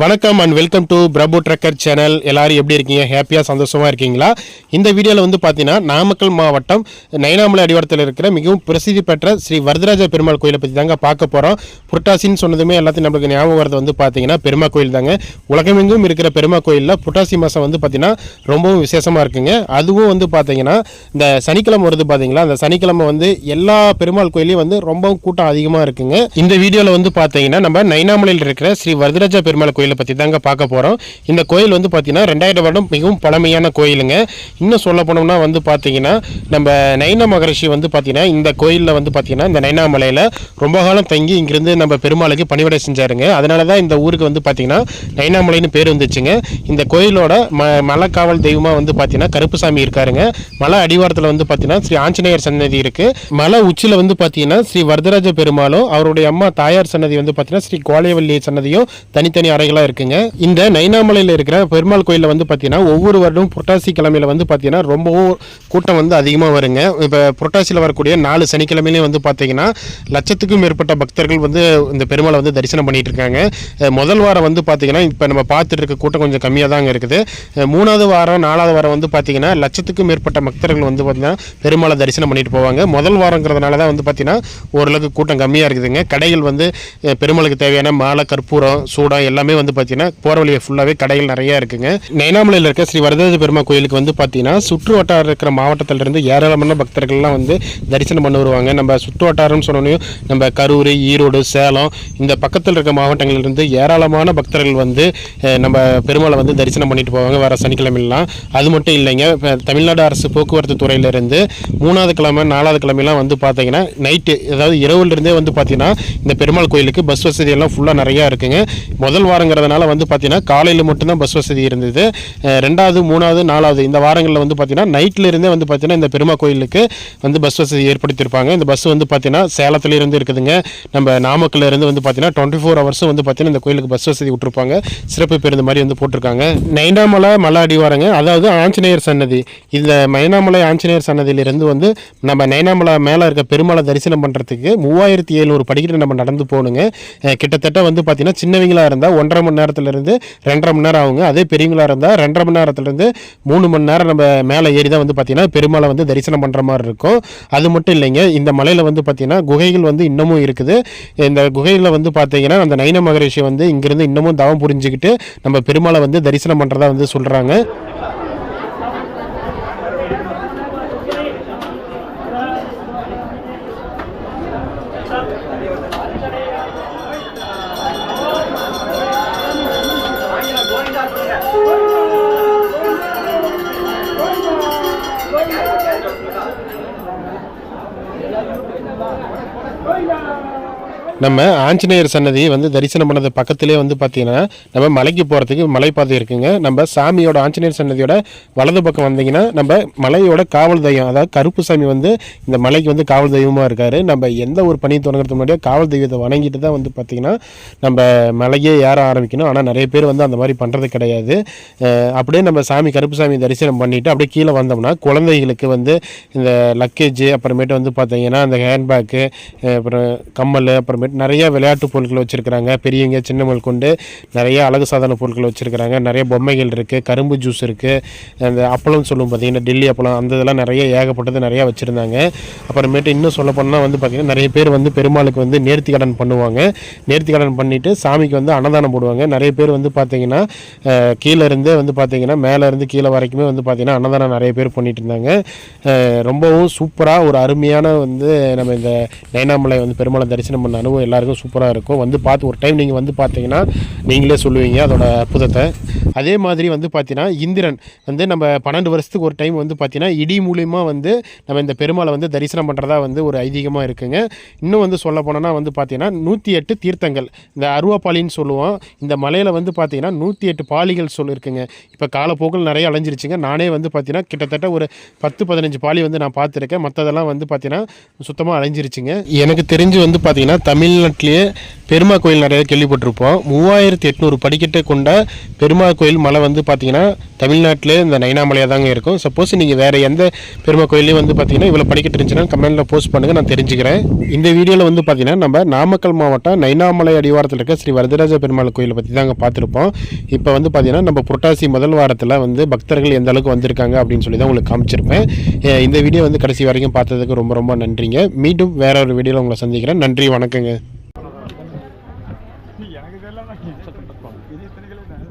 வணக்கம் and welcome to Prabhu trucker channel எல்லாரும் எப்படி இருக்கீங்க? ஹாப்பியாக சந்தோஷமாக இருக்கீங்களா? இந்த வீடியோவில் வந்து பார்த்தீங்கன்னா நாமக்கல் மாவட்டம் நைனாமலை அடிவாரத்தில் இருக்கிற மிகவும் பிரசித்தி பெற்ற ஸ்ரீ வரதராஜ பெருமாள் கோயிலை பற்றி தாங்க பார்க்க போகிறோம் புரட்டாசின்னு சொன்னதுமே எல்லாத்தையும் நம்மளுக்கு ஞாபகம் வரது வந்து பார்த்தீங்கன்னா பெருமா கோயில் தாங்க. உலகமெங்கும் இருக்கிற பெருமா கோயிலில் புரட்டாசி மாதம் வந்து பார்த்தீங்கன்னா ரொம்பவும் விசேஷமாக இருக்குங்க. அதுவும் வந்து பார்த்தீங்கன்னா இந்த சனிக்கிழமை வருது பார்த்தீங்களா அந்த சனிக்கிழமை வந்து எல்லா பெருமாள் கோயிலையும் வந்து ரொம்பவும் கூட்டம் அதிகமாக இருக்குங்க. இந்த வீடியோவில் வந்து பார்த்தீங்கன்னா நம்ம நைனாமலையில் இருக்கிற ஸ்ரீ வரதராஜ பெருமாள் கோயில் கோயிலை பற்றி தாங்க பார்க்க போகிறோம் இந்த கோயில் வந்து பார்த்திங்கன்னா ரெண்டாயிரம் வருடம் மிகவும் பழமையான கோயிலுங்க. இன்னும் சொல்ல போனோம்னா வந்து பார்த்திங்கன்னா நம்ம நைனா மகரிஷி வந்து பார்த்திங்கன்னா இந்த கோயிலில் வந்து பார்த்திங்கன்னா இந்த நைனாமலையில் ரொம்ப காலம் தங்கி இங்கிருந்து நம்ம பெருமாளுக்கு பணிவிடை செஞ்சாருங்க. அதனால தான் இந்த ஊருக்கு வந்து பார்த்திங்கன்னா நைனாமலைன்னு பேர் வந்துச்சுங்க. இந்த கோயிலோட ம மலைக்காவல் தெய்வமாக வந்து பார்த்திங்கன்னா கருப்புசாமி இருக்காருங்க. மலை அடிவாரத்தில் வந்து பார்த்திங்கன்னா ஸ்ரீ ஆஞ்சநேயர் சன்னதி இருக்குது மலை உச்சியில் வந்து பார்த்திங்கன்னா ஸ்ரீ வரதராஜ பெருமாளும் அவருடைய அம்மா தாயார் சன்னதி வந்து பார்த்திங்கன்னா ஸ்ரீ கோலையவல்லி சன்னதியும் தனித்தனி அறைகளாக இருக்குங்க. இந்த நைனாமலையில் இருக்கிற பெருமாள் கோயிலில் வந்து பார்த்தீங்கன்னா ஒவ்வொரு வருடம் புரட்டாசி கிழமையில வந்து பார்த்தீங்கன்னா ரொம்பவும் கூட்டம் வந்து அதிகமாக வருங்க. இப்போ புரட்டாசியில் வரக்கூடிய நாலு சனிக்கிழமையிலையும் வந்து பார்த்தீங்கன்னா லட்சத்துக்கும் மேற்பட்ட பக்தர்கள் வந்து இந்த பெருமாளை வந்து தரிசனம் பண்ணிட்டு இருக்காங்க. முதல் வாரம் வந்து பார்த்தீங்கன்னா இப்போ நம்ம பார்த்துட்டு இருக்க கூட்டம் கொஞ்சம் கம்மியாக தாங்க இருக்குது. மூணாவது வாரம் நாலாவது வாரம் வந்து பார்த்தீங்கன்னா லட்சத்துக்கும் மேற்பட்ட பக்தர்கள் வந்து பார்த்தீங்கன்னா பெருமாளை தரிசனம் பண்ணிட்டு போவாங்க. முதல் வாரங்கிறதுனால தான் வந்து பார்த்தீங்கன்னா ஓரளவுக்கு கூட்டம் கம்மியாக இருக்குதுங்க. கடைகள் வந்து பெருமாளுக்கு தேவையான மாலை கற்பூரம் சூடம் எல்லாமே வந்து பார்த்தீங்கன்னா போகிற வழியை ஃபுல்லாகவே கடைகள் நிறையா இருக்குங்க. நைனாமலையில் இருக்க ஸ்ரீ வரதராஜ பெருமா கோயிலுக்கு வந்து பார்த்தீங்கன்னா சுற்று வட்டாரம் இருக்கிற மாவட்டத்திலிருந்து ஏராளமான பக்தர்கள்லாம் வந்து தரிசனம் பண்ண வருவாங்க. நம்ம சுற்று வட்டாரம்னு சொன்னோன்னே நம்ம கரூர் ஈரோடு சேலம் இந்த பக்கத்தில் இருக்க மாவட்டங்களிலிருந்து ஏராளமான பக்தர்கள் வந்து நம்ம பெருமாளை வந்து தரிசனம் பண்ணிட்டு போவாங்க. வர சனிக்கிழமைலாம். அது மட்டும் இல்லைங்க தமிழ்நாடு அரசு போக்குவரத்து துறையிலிருந்து மூணாவது கிழமை நாலாவது கிழமைலாம் வந்து பார்த்தீங்கன்னா நைட்டு அதாவது இரவுலேருந்தே வந்து பார்த்தீங்கன்னா இந்த பெருமாள் கோயிலுக்கு பஸ் வசதியெல்லாம் ஃபுல்லாக நிறையா இருக்குங்க. முதல் வாரங்கிறதுனால வந்து பார்த்தீங்கன்னா காலையில் மட்டும்தான் பஸ் வசதி இருந்தது. ரெண்டாவது மூணாவது நாலாவது இந்த வாரங்களில் வந்து பார்த்தீங்கன்னா நைட்லேருந்தே இருந்தே வந்து பார்த்தீங்கன்னா இந்த பெருமாள் கோயிலுக்கு வந்து பஸ் வசதி ஏற்படுத்தியிருப்பாங்க. இந்த பஸ் வந்து பார்த்தீங்கன்னா சேலத்துலேருந்து இருக்குதுங்க. நம்ம நாமக்கல்லேருந்து வந்து பார்த்தீங்கன்னா டுவெண்ட்டி ஃபோர் ஹவர்ஸும் வந்து பார்த்தீங்கன்னா இந்த கோயிலுக்கு பஸ் வசதி விட்டுருப்பாங்க. சிறப்பு பேருந்து மாதிரி வந்து போட்டிருக்காங்க. நைனாமலை மலை அடிவாரங்க அதாவது ஆஞ்சநேயர் சன்னதி. இந்த மைனாமலை ஆஞ்சநேயர் சன்னதியிலிருந்து வந்து நம்ம நைனாமலை மேலே இருக்க பெருமாளை தரிசனம் பண்ணுறதுக்கு மூவாயிரத்தி எழுநூறு படிக்கிட்டு நம்ம நடந்து போகணுங்க. கிட்டத்தட்ட வந்து பார்த்தீங்கன்னா சின்னவங்களாக இருந்தால் ஒன்றரை மணி நேரத்துலேருந்து ரெண்டரை மணி நேரம் ஆகுங்க. அதே பெரியவங்களா இருந்தால் ரெண்டரை மணி நேரத்துலேருந்து மூணு மணி நேரம் நம்ம மேலே ஏறி தான் வந்து பார்த்தீங்கன்னா பெருமாளை வந்து தரிசனம் பண்ணுற மாதிரி இருக்கும். அது மட்டும் இல்லைங்க இந்த மலையில் வந்து பார்த்தீங்கன்னா குகைகள் வந்து இன்னமும் இருக்குது. இந்த குகையில் வந்து பார்த்தீங்கன்னா அந்த நைன மகரிஷி வந்து இங்கேருந்து இன்னமும் தவம் புரிஞ்சுக்கிட்டு நம்ம பெருமாளை வந்து தரிசனம் பண்ணுறதா வந்து சொல்கிறாங்க நம்ம ஆஞ்சநேயர் சன்னதி வந்து தரிசனம் பண்ணது பக்கத்திலே வந்து பார்த்தீங்கன்னா நம்ம மலைக்கு போகிறதுக்கு மலைப்பாதை இருக்குங்க. நம்ம சாமியோட ஆஞ்சநேயர் சன்னதியோட வலது பக்கம் வந்தீங்கன்னா நம்ம மலையோட காவல் தெய்வம் அதாவது கருப்பு சாமி வந்து இந்த மலைக்கு வந்து காவல் தெய்வமாக இருக்கார். நம்ம எந்த ஒரு பணி தொடங்குறதுக்கு முன்னாடியே காவல் தெய்வத்தை வணங்கிட்டு தான் வந்து பார்த்திங்கன்னா நம்ம மலையே ஏற ஆரம்பிக்கணும். ஆனால் நிறைய பேர் வந்து அந்த மாதிரி பண்ணுறது கிடையாது. அப்படியே நம்ம சாமி கருப்பு சாமி தரிசனம் பண்ணிவிட்டு அப்படியே கீழே வந்தோம்னா குழந்தைகளுக்கு வந்து இந்த லக்கேஜ் அப்புறமேட்டு வந்து பார்த்திங்கன்னா அந்த ஹேண்ட்பேக்கு அப்புறம் கம்மல் அப்புறம் அப்புறமேட்டு நிறைய விளையாட்டு பொருட்கள் வச்சுருக்கிறாங்க. பெரியவங்க சின்னவங்க கொண்டு நிறைய அழகு சாதன பொருட்கள் வச்சுருக்கிறாங்க. நிறைய பொம்மைகள் இருக்குது கரும்பு ஜூஸ் இருக்குது அந்த அப்பளம் சொல்லுவோம் பார்த்திங்கன்னா டெல்லி அப்பளம் அந்த இதெல்லாம் நிறைய ஏகப்பட்டது நிறையா வச்சுருந்தாங்க. அப்புறமேட்டு இன்னும் சொல்ல போனால் வந்து பார்த்திங்கன்னா நிறைய பேர் வந்து பெருமாளுக்கு வந்து நேர்த்தி கடன் பண்ணுவாங்க. நேர்த்தி கடன் பண்ணிவிட்டு சாமிக்கு வந்து அன்னதானம் போடுவாங்க. நிறைய பேர் வந்து பார்த்திங்கன்னா கீழேருந்தே கீழே இருந்தே வந்து பார்த்திங்கன்னா மேலேருந்து கீழே வரைக்குமே வந்து பார்த்திங்கன்னா அன்னதானம் நிறைய பேர் பண்ணிகிட்டு இருந்தாங்க. ரொம்பவும் சூப்பராக ஒரு அருமையான வந்து நம்ம இந்த நயனாமலை வந்து பெருமாளை தரிசனம் பண்ணாலும் அனுபவம் எல்லாருக்கும் சூப்பராக இருக்கும். வந்து பார்த்து ஒரு டைம் நீங்கள் வந்து பார்த்தீங்கன்னா நீங்களே சொல்லுவீங்க அதோட அற்புதத்தை. அதே மாதிரி வந்து பார்த்தீங்கன்னா இந்திரன் வந்து நம்ம பன்னெண்டு வருஷத்துக்கு ஒரு டைம் வந்து பார்த்தீங்கன்னா இடி மூலிமா வந்து நம்ம இந்த பெருமாளை வந்து தரிசனம் பண்ணுறதா வந்து ஒரு ஐதீகமாக இருக்குங்க. இன்னும் வந்து சொல்ல போனோன்னா வந்து பார்த்தீங்கன்னா நூற்றி எட்டு தீர்த்தங்கள். இந்த அருவாப்பாலின்னு சொல்லுவோம். இந்த மலையில் வந்து பார்த்தீங்கன்னா நூற்றி எட்டு பாலிகள் சொல்லியிருக்குங்க இப்போ காலப்போக்கில் நிறைய அலைஞ்சிருச்சுங்க நானே வந்து பார்த்தீங்கன்னா கிட்டத்தட்ட ஒரு பத்து பதினஞ்சு பாலி வந்து நான் பார்த்துருக்கேன் மற்றதெல்லாம் வந்து பார்த்தீங்கன்னா சுத்தமாக அலைஞ்சிருச்சுங்க எனக்கு தெரிஞ்சு வந்து பார்த்தீங்கன்னா தமிழ்நாட்டிலேயே பெருமா கோயில் நிறைய கேள்விப்பட்டிருப்போம். மூவாயிரத்தி எட்நூறு படிக்கட்டை கொண்ட பெருமா கோயில் மலை வந்து பார்த்தீங்கன்னா தமிழ்நாட்டிலே இந்த நைனாமலையாக தாங்க இருக்கும். சப்போஸ் நீங்கள் வேறு எந்த பெருமா கோயிலையும் வந்து பார்த்தீங்கன்னா இவ்வளோ படிக்கட்டு இருந்துச்சுன்னா கமெண்ட்டில் போஸ்ட் பண்ணுங்கள் நான் தெரிஞ்சுக்கிறேன். இந்த வீடியோவில் வந்து பார்த்தீங்கன்னா நம்ம நாமக்கல் மாவட்டம் நைனாமலை அடிவாரத்தில் இருக்க ஸ்ரீ வரதராஜ பெருமாள் கோயிலை பற்றி தாங்க பார்த்துருப்போம். இப்போ வந்து பார்த்தீங்கன்னா நம்ம புரட்டாசி முதல் வாரத்தில் வந்து பக்தர்கள் எந்த அளவுக்கு வந்திருக்காங்க அப்படின்னு சொல்லி தான் உங்களுக்கு காமிச்சிருப்பேன். இந்த வீடியோ வந்து கடைசி வரைக்கும் பார்த்ததுக்கு ரொம்ப ரொம்ப நன்றிங்க. மீண்டும் வேற ஒரு வீடியோவில் உங்களை சந்திக்கிறேன். நன்றி வணக்கங்க. எனக்கு